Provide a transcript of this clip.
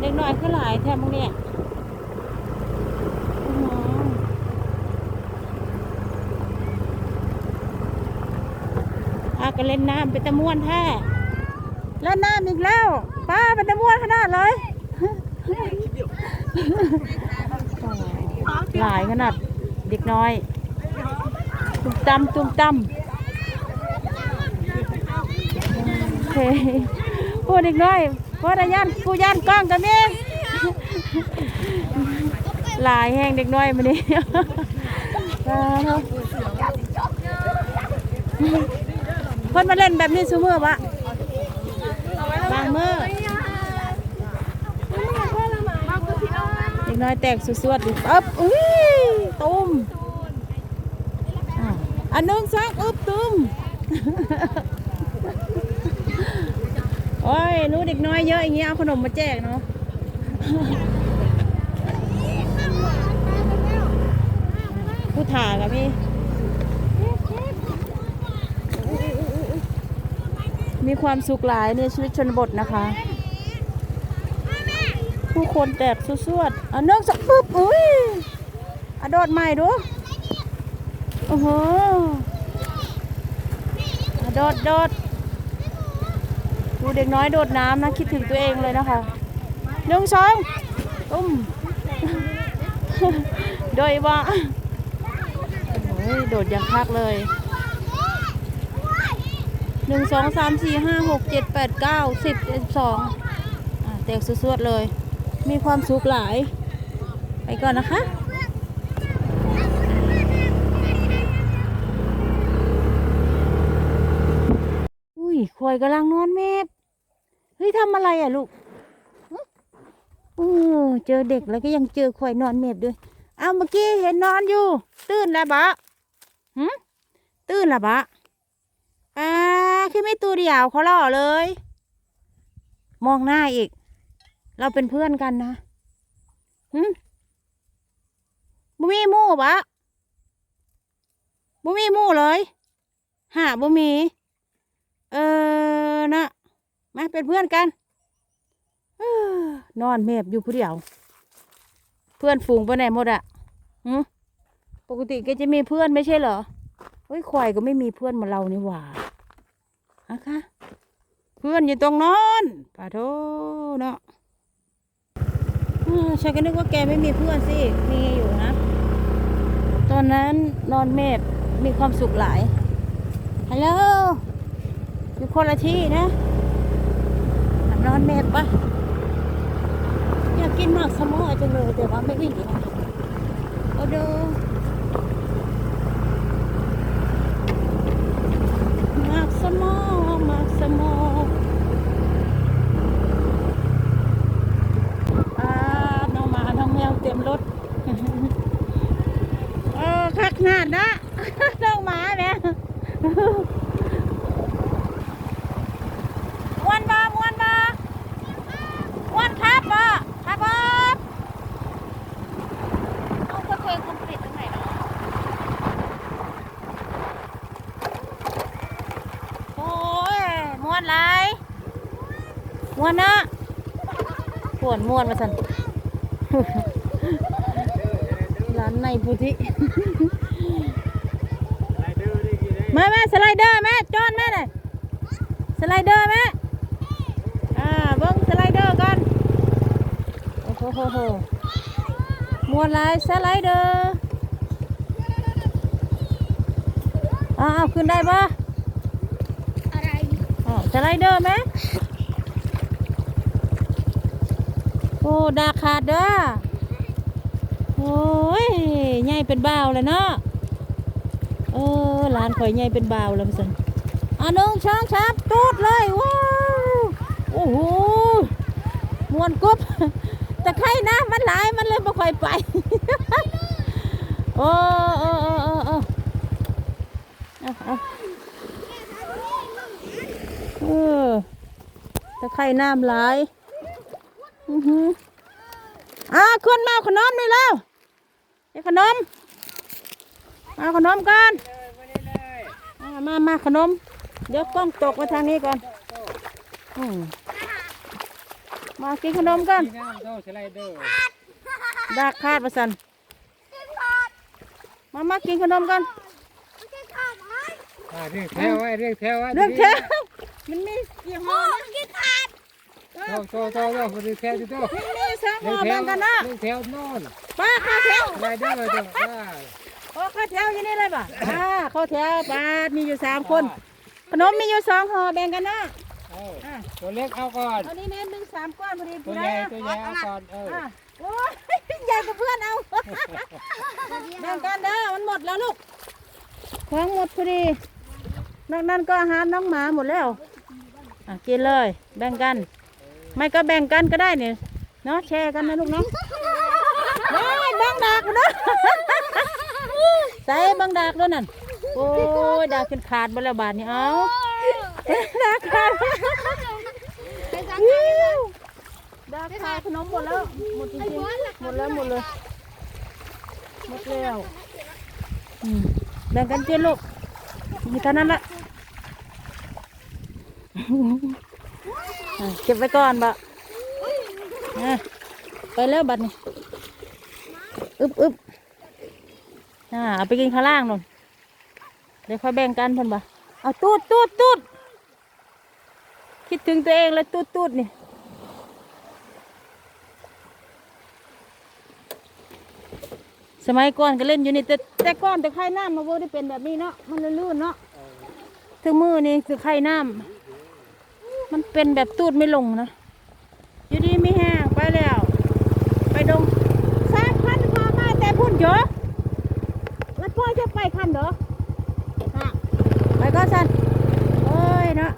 เด็กน้อยคือหลายแทบมึงเนี่ยอื้อหืออาก็เล่นน้ำเป็นตะม่วนแท้เล่นน้ำอีกแล้วป้าเป็นตะม่วนขนาดเลยหลายขนาดเด็กน้อย ตุ้มตำตุ้มตำโอเคพูดเด็กน้อย เพราะระยานผู้ย่านกล้องกันนี่หลายแห้งเด็กน้อยมานี่คนมาเล่นแบบนี้ซูเมอร์ปะบางมือเด็กน้อยแตกสวดๆดิอึ๊บอุ้ยตุ้มอ้าวอันหนึงซักอึ๊บตุ้ม โอ้ยรู้เด็กน้อยเยอะอย่างเงี้ยเอาขนมมาแจกเนาะผู้ถ่ากับพี่ มีความสุขหลายในชีวิตชนบทนะคะ ผู้คนแตกสวดๆเอาเนื่องจากปุ๊บอุ้ยอะโดดใหม่ดูโอ้โหอะโดดโดด ดูเด็กน้อยโดดน้ำนะ คิดถึงตัวเองเลยนะคะหนึ่งสองตุ้มโดยว่าโอ้ยโดดอย่างคักเลยหนึ่งสองสามสี่ห้าหกเจ็ดแปดเก้าสิบเอ็ดสองอ่าแตกสวดๆเลย มีความสุขหลาย ไปก่อนนะคะอุ้ยควายกำลังนอนเมฟ เฮ้ยทำอะไรอะลูกโอ้เจอเด็กแล้วก็ยังเจอควายนอนเมฟด้วย เอาเมื่อกี้เห็นนอนอยู่ ตื่นแล้วบะหืมตื่นแล้วบะอ่าคือไม่ตัวเดียวเขาหล่อเลย มองหน้าอีก เราเป็นเพื่อนกันนะหืมบ่มีมู่บะบ่มีมู่เลยหาบ่มี เออนะ มาเป็นเพื่อนกันเอ้อนอนเมบอยู่ผู้เดียว เพื่อนฝูงไปไหนหมดอะปกติแกจะมีเพื่อนไม่ใช่เหรอเฮ้ยควายก็ไม่มีเพื่อนเหมือเรานี่หว่าอะคะเพื่อนอยู่ตรงนอนปะโทเนาะฉันก็นึกว่าแกไม่มีเพื่อนสิ มีอยู่นะ ตอนนั้นนอนเมบมีความสุขหลายฮัลโหลอยู่คนละที่นะ นอนเมบปะอยากกินหมากสมอจังเลยแต่ว่าไม่ได้กินโอ้ดูหมากสมอหมากสมออาน้องหมาน้องแมวเต็มรถเออคักหนาดนะน้องหมาเนี่ย ม้วนบ่ม้วนบ่ม้วนครับบ่ครับบ่เอาก็เคยคอมพลีทตั้งไหนเนาะโอ้ยม้วนไร ม้วนนะปวดม้วนมาสันร้านในพุธิมาแม่สไลเดอร์แม่จอนแม่หน่อยสไลเดอร์แม่อ่าเบิ้งสไลเดอร์กันโอ้โหโหโหมวนลายสไลเดอร์อ้าวขึ้นได้ปะอะไรอ๋อสไลเดอร์ไหมโอ้ดาขาดเด้อโอ้ยใหญ่เป็นบ่าวเลยเนาะเออหลานข่อยใหญ่เป็นบ่าวแล้วมั้งสันอะหนึ่งช้างชับตูดเลยว้าวโอ้โหมวนกุบแต่ใครนะมันหลายมันเลยไม่ค่อยไปโอ้โอ้โอ้โอ้โอ้เอาเอาเออแต่ใครน้ำหลาย อือหืออ่าขึ้นมาเอาขนมนี่แล้วไอ้ขนมมาเอาขนมกันอ่ามามาขนม เดี๋ยวกล้องตกมาทางนี้ก่อนอืมมากินขนมกันนี่น้ำโซ่สไลเดอร์ดากคาดประสันมามากินขนมกันอ่าเรียกแถวไว้เรียกแถวไว้เรื่องแท้มันมีกี่ห่อนะ โซ่โซ่โซ่โซ่เรียกแถวดิโซ่มันมีสามเรีห่ยอกแถแบ่วงกันนะเรียกแถวโน่นป้าข้าวแถวสไลเดอร์จ้ะอ่าโอ้ข้าวแถวอยู่นี่เลยป่ะอ่าข้าวแถวบาทมีอยู่สามคน ขนมมีอยู่สองห่อแบ่งกันนะเอออะตัวเล็กเอาก่อนเอานี่เน้นหนึ่งสามก้อนพอดีตัวผู้ใหใดญ่อะตัวใหญ่เอาก่อนเอออะโอ้ยใหญ่กว่าเพื่อนเอาแบ่งกันเด้อมันหมดแล้วลูกของหมดพอดีนอกนั้นก็อาหารน้องหมาหมดแล้วอะกินเลย แบ่งกัน ไม่ก็แบ่งกันก็ได้เนี่ยเนาะแชร์กันนะลูกเนาะได้บังดากเนาะใส่บังดากด้วยนั่นโอ้ยดากจนขาดไปแล้วบาทนี่เอาดากขาดดากขาดขนมหมดแล้วหมดจริงๆหมดแล้วหมดเลยหมดแล้วแบ่งกันเจ้าลูกมีเท่านั้นละอะ เก็บไว้ก่อนบะอะไปแล้วบัดนี้อึบอึบอ่าเอาไปกินข้างล่างนู่นเดี๋ยวค่อยแบ่งกันเพิ่นบ่เอาตูดตูดตูดคิดถึงตัวเองแล้วตูดตูดนี่สมัยก่อนก็เล่นอยู่นี่แต่แต่ก่อนแต่ไข่น้ำมาบ่ได้เป็นแบบนี้เนาะมันลื่นๆเนาะถึงมือนี่คือไข่น้ำ มันเป็นแบบตูดไม่ลงนะ อยู่ดีไม่แห้งไปแล้ว ไปดงสามพันพอมาแต่พุ่นเยอะแล้วพ่อจะไปคันเหรอฮะไปก็สันโอ้ยเนาะไปอีกแล้วคนน่ะ